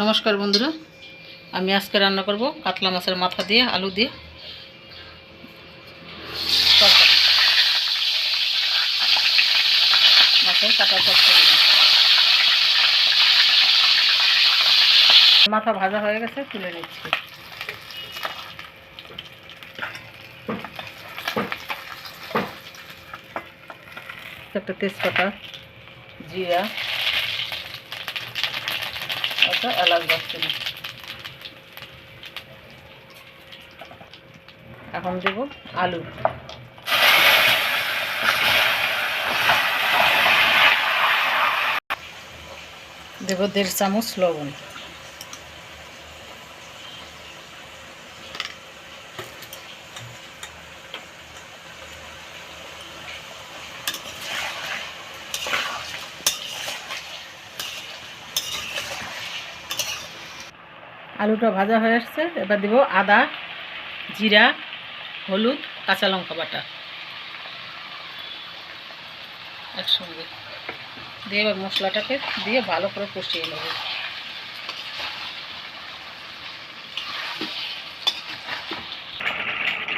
নমস্কার বন্ধুরা। আমি আজকে রান্না করব কাতলা মাছের মাথা দিয়ে, আলু দিয়ে। মাথা ভাজা হয়ে গেছে, তুলে নিচ্ছি। একটা তেজপাতা জিরা একটা এলাচ দারচিনি এখন দেব আলু। দেব দেড় চামচ লবণ। আলুটা ভাজা হয়ে আসছে। এবার দেব আদা, জিরা, হলুদ, কাঁচা লঙ্কা বাটা। একসঙ্গে। দিয়ে এবার মশলাটাকে দিয়ে ভালো করে কষিয়ে নেব।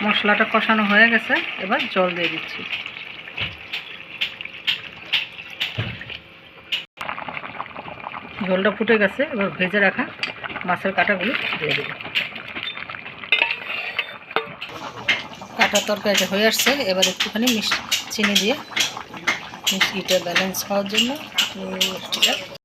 মশলাটা কষানো হয়ে গেছে। এবার জল দিয়ে দিচ্ছি। ঝোলটা ফুটে গেছে। এবার ভেজে রাখা মাছের কাঁটাগুলো দিয়ে দেবো। কাটা তরকারিটা হয়ে আসছে, এবার একটুখানি মিষ্টি চিনি দিয়ে মিষ্টিটা ব্যালেন্স হওয়ার জন্য। মিষ্টিটা